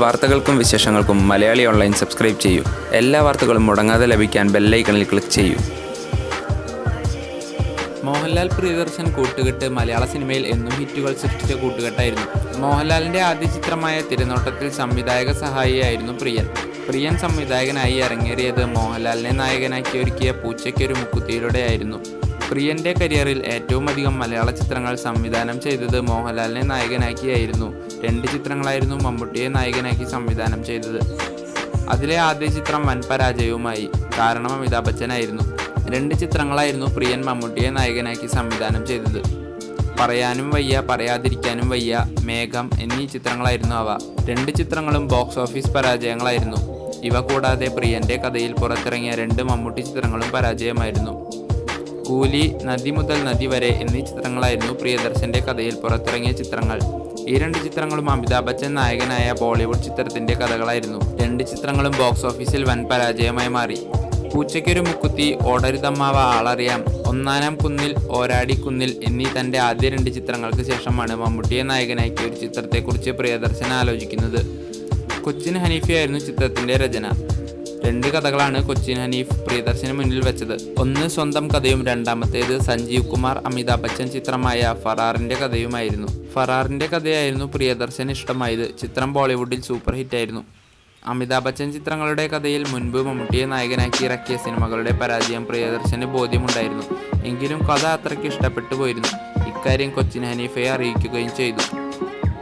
വാർത്തകൾക്കും വിശേഷങ്ങൾക്കും Malayali online subscribe ചെയ്യൂ. എല്ലാ വാർത്തകളും മുടങ്ങാതെ ലഭിക്കാൻ ബെല്ലൈക്കണിൽ ക്ലിക്ക് ചെയ്യൂ. മോഹൻലാൽ പ്രിയദർശൻ കൂട്ടുകെട്ട് മലയാള സിനിമയിൽ എന്നും ഹിറ്റുകൾ സൃഷ്ടിച്ച കൂട്ടുകെട്ടായിരുന്നു. മോഹൻലാലിന്റെ ആദ്യ ചിത്രമായ തിരുനോട്ടത്തിൽ സംവിധായക സഹായിയായിരുന്നു പ്രിയൻ. പ്രിയൻ സംവിധായകനായി അരങ്ങേറിയത് മോഹൻലാലിനെ നായകനാക്കി ഒരുക്കിയ പൂച്ചയ്ക്കൊരു മുക്കുത്തിയിലൂടെയായിരുന്നു. പ്രിയന്റെ കരിയറിൽ ഏറ്റവും അധികം മലയാള ചിത്രങ്ങൾ സംവിധാനം ചെയ്തത് മോഹൻലാലിനെ നായകനാക്കിയായിരുന്നു. രണ്ട് ചിത്രങ്ങളായിരുന്നു മമ്മൂട്ടിയെ നായകനാക്കി സംവിധാനം ചെയ്തത്. അതിലെ ആദ്യ ചിത്രം വൻ പരാജയവുമായി. കാരണം അമിതാഭ് ബച്ചനായിരുന്നു. രണ്ട് ചിത്രങ്ങളായിരുന്നു പ്രിയൻ മമ്മൂട്ടിയെ നായകനാക്കി സംവിധാനം ചെയ്തത്. പറയാനും വയ്യ പറയാതിരിക്കാനും വയ്യ മേഘം എന്നീ ചിത്രങ്ങളായിരുന്നു അവ. രണ്ട് ചിത്രങ്ങളും ബോക്സ് ഓഫീസ് പരാജയങ്ങളായിരുന്നു. ഇവ കൂടാതെ പ്രിയന്റെ കഥയിൽ പുറത്തിറങ്ങിയ രണ്ട് മമ്മൂട്ടി ചിത്രങ്ങളും പരാജയമായിരുന്നു. കൂലി നദി മുതൽ നദി വരെ എന്നീ ചിത്രങ്ങളായിരുന്നു പ്രിയദർശന്റെ കഥയിൽ പുറത്തിറങ്ങിയ ചിത്രങ്ങൾ. ഈ രണ്ട് ചിത്രങ്ങളും അമിതാഭ് ബച്ചൻ നായകനായ ബോളിവുഡ് ചിത്രത്തിന്റെ കഥകളായിരുന്നു. രണ്ട് ചിത്രങ്ങളും ബോക്സ് ഓഫീസിൽ വൻ പരാജയമായി മാറി. പൂച്ചയ്ക്കൊരു മുക്കുത്തി ഓടരുതമ്മാവ ആളറിയാം ഒന്നാനാം കുന്നിൽ ഓരാടി കുന്നിൽ എന്നീ തന്റെ ആദ്യ രണ്ട് ചിത്രങ്ങൾക്ക് ശേഷമാണ് മമ്മൂട്ടിയെ നായകനാക്കിയ ഒരു ചിത്രത്തെക്കുറിച്ച് പ്രിയദർശൻ ആലോചിക്കുന്നത്. കൊച്ചിൻ ഹനീഫയായിരുന്നു ചിത്രത്തിന്റെ രചന. രണ്ട് കഥകളാണ് കൊച്ചിൻ ഹനീഫ് പ്രിയദർശന് മുന്നിൽ വെച്ചത്. ഒന്ന് സ്വന്തം കഥയും രണ്ടാമത്തേത് സഞ്ജീവ് കുമാർ അമിതാഭ് ബച്ചൻ ചിത്രമായ ഫറാറിന്റെ കഥയുമായിരുന്നു. ഫറാറിന്റെ കഥയായിരുന്നു പ്രിയദർശൻ ഇഷ്ടമായത്. ചിത്രം ബോളിവുഡിൽ സൂപ്പർ ഹിറ്റായിരുന്നു അമിതാഭ് ബച്ചൻ ചിത്രങ്ങളുടെ കഥയിൽ മുൻപ് മമ്മൂട്ടിയെ നായകനാക്കി ഇറക്കിയ സിനിമകളുടെ പരാജയം പ്രിയദർശന് ബോധ്യമുണ്ടായിരുന്നു. എങ്കിലും കഥ അത്രയ്ക്ക് ഇഷ്ടപ്പെട്ടു പോയിരുന്നു. ഇക്കാര്യം കൊച്ചിൻ ഹനീഫയെ അറിയിക്കുകയും ചെയ്തു.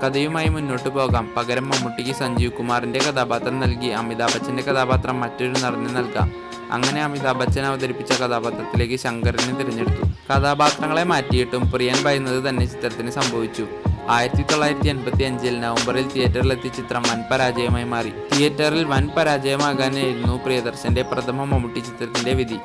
കഥയുമായി മുന്നോട്ട് പോകാം. പകരം മമ്മൂട്ടിക്ക് സഞ്ജീവ് കുമാറിന്റെ കഥാപാത്രം നൽകി. അമിതാഭ് ബച്ചന്റെ കഥാപാത്രം മറ്റൊരു നടന് നൽകാം. അങ്ങനെ അമിതാഭ് ബച്ചൻ അവതരിപ്പിച്ച കഥാപാത്രത്തിലേക്ക് ശങ്കറിനെ തിരഞ്ഞെടുത്തു. കഥാപാത്രങ്ങളെ മാറ്റിയിട്ടും പ്രിയൻ പറയുന്നത് തന്നെ ചിത്രത്തിന് സംഭവിച്ചു. ആയിരത്തി തൊള്ളായിരത്തി എൺപത്തി അഞ്ചിൽ നവംബറിൽ തിയേറ്ററിലെത്തിയ ചിത്രം വൻ പരാജയമായി മാറി. തിയേറ്ററിൽ വൻ പരാജയമാകാനായിരുന്നു പ്രിയദർശന്റെ പ്രഥമ മമ്മൂട്ടി ചിത്രത്തിന്റെ വിധി.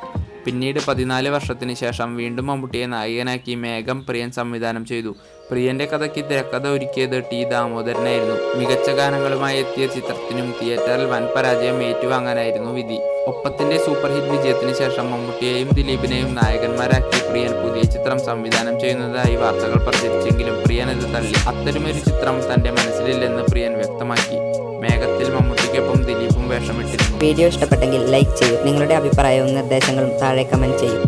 പിന്നീട് പതിനാല് വർഷത്തിന് ശേഷം വീണ്ടും മമ്മൂട്ടിയെ നായകനാക്കി മേഘം പ്രിയൻ സംവിധാനം ചെയ്തു. പ്രിയന്റെ കഥയ്ക്ക് തിരക്കഥ ഒരുക്കിയത് ടി ദാമോദരനായിരുന്നു. മികച്ച ഗാനങ്ങളുമായി എത്തിയ ചിത്രത്തിനും തിയേറ്ററിൽ വൻ പരാജയം ഏറ്റുവാങ്ങാനായിരുന്നു വിധി. ഒപ്പത്തിന്റെ സൂപ്പർ ഹിറ്റ് വിജയത്തിന് ശേഷം മമ്മൂട്ടിയെയും ദിലീപിനെയും നായകന്മാരാക്കി പ്രിയൻ പുതിയ ചിത്രം സംവിധാനം ചെയ്യുന്നതായി വാർത്തകൾ പ്രചരിച്ചെങ്കിലും പ്രിയൻ ഇത് തള്ളി. അത്തരമൊരു ചിത്രം തന്റെ മനസ്സിലില്ലെന്ന് പ്രിയൻ വ്യക്തമാക്കി. മേഘത്തിൽ മമ്മൂട്ടിക്കൊപ്പം ദിലീപും വേഷമിട്ടിരുന്നു വീഡിയോ ഇഷ്ടപ്പെട്ടെങ്കിൽ ലൈക്ക് ചെയ്യൂ. നിങ്ങളുടെ അഭിപ്രായവും നിർദ്ദേശങ്ങളും താഴെ കമന്റ് ചെയ്യൂ.